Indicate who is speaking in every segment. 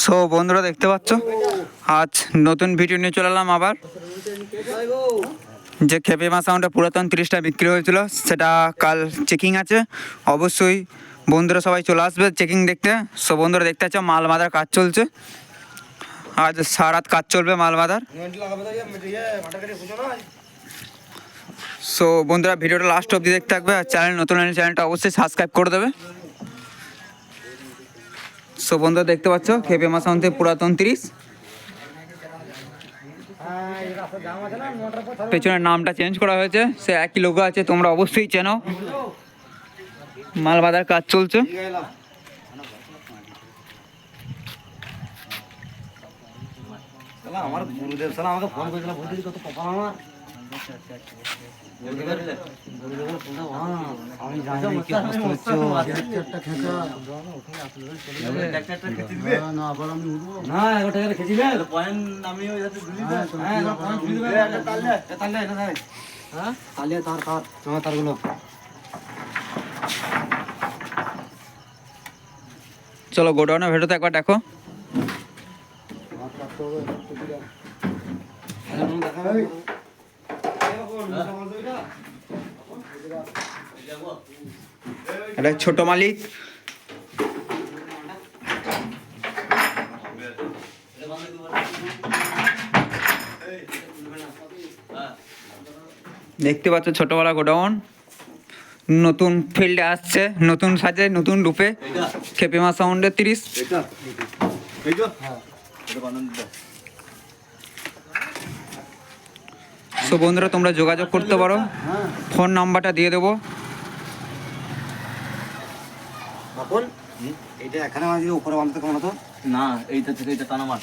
Speaker 1: So বন্ধুরা, দেখতে পাচ্ছ? আজ নতুন ভিডিও নিয়ে চলে এলাম আবার। যে খেপে মা সাউন্ডে পুরাতন তিরিশটা বিক্রি হয়েছিল, সেটা কাল চেকিং আছে। অবশ্যই বন্ধুরা সবাই চলে আসবে চেকিং দেখতে। সো বন্ধুরা, দেখতে পাচ্ছ মাল বাঁধার কাজ চলছে। আজ সারাত কাজ চলবে মাল মাদার সো বন্ধুরা ভিডিওটা লাস্ট অবধি দেখতে থাকবে। আর চ্যানেল নতুন চ্যানেলটা অবশ্যই সাবস্ক্রাইব করে দেবে। সো বন্ধুরা, দেখতে পাচ্ছ? খেপে মা সাউন্ড থেকে পুরাতন তিরিশ। পেছনের নামটা চেঞ্জ করা হয়েছে। সে একই লোক আছে, তোমরা অবশ্যই চেনো। মাল বাঁধার কাজ চলছে।
Speaker 2: আমার গুরুদেব, শালা, আমাকে ফোন করেছিল বলতে কত কপাল আমার গুরুদেবের ফোনটা আমি জানি না কি অবস্থা হচ্ছে না এগারো টাকা খেয়েছি না পয়েন্ট আমি ওই যাতে দিলি হ্যাঁ
Speaker 1: চলো একবার দেখো এটা ছোট মালিক। দেখতে পাচ্ছ ছোটবেলা গোডাউন। নতুন ফিল্ডে আসছে নতুন সাজে নতুন রূপে। খেপিমা সাউন্ডে তিরিশ
Speaker 2: এটা এই তো এটা বানান দাও
Speaker 1: সো বন্ধুরা তোমরা যোগাযোগ করতে পারো। ফোন নাম্বারটা দিয়ে দেবো।
Speaker 2: বাপন এটা এখানে মাঝে উপরে বাঁধতে কেমন হতো
Speaker 3: না এইটা থেকে এইটা টানা মার।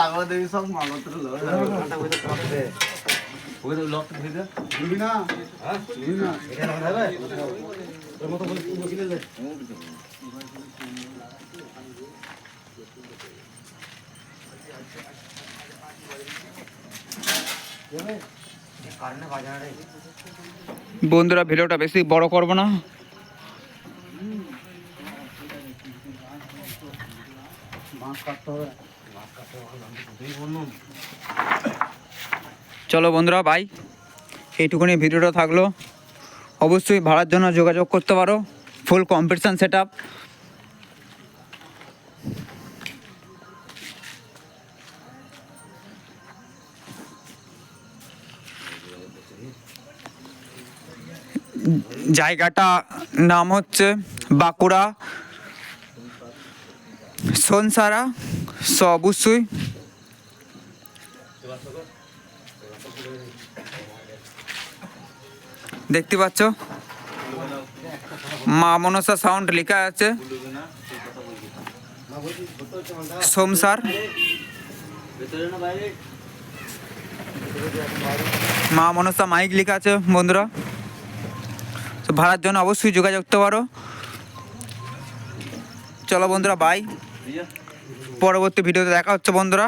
Speaker 3: লাগাও দেবি সব মালপত্র ওই তো লক ধরে দে
Speaker 2: এটা তোর মতো বলে তুই
Speaker 1: বন্ধুরা ভিডিওটা বেশি বড় করব না।
Speaker 2: বাঁশ কাটতে হবে। বাঁশ কাটতে হবে দুই বললাম।
Speaker 1: চলো বন্ধুরা বাই এইটুকুনি ভিডিওটা থাকল। অবশ্যই ভাড়ার জন্য যোগাযোগ করতে পারো। ফুল কম্পিটিশান সেট আপ জায়গাটা নাম হচ্ছে বাঁকুড়া। সোনসারা। সো অবশ্যই দেখতে পাচ্ছ? মা মনসা সাউন্ড লেখা আছে। সোমসার মা মনসা মাইক লেখা আছে, বন্ধুরা। তো ভাড়ার জন্য অবশ্যই যোগাযোগ করতে পারো। চলো বন্ধুরা বাই পরবর্তী ভিডিওতে দেখা হচ্ছে, বন্ধুরা।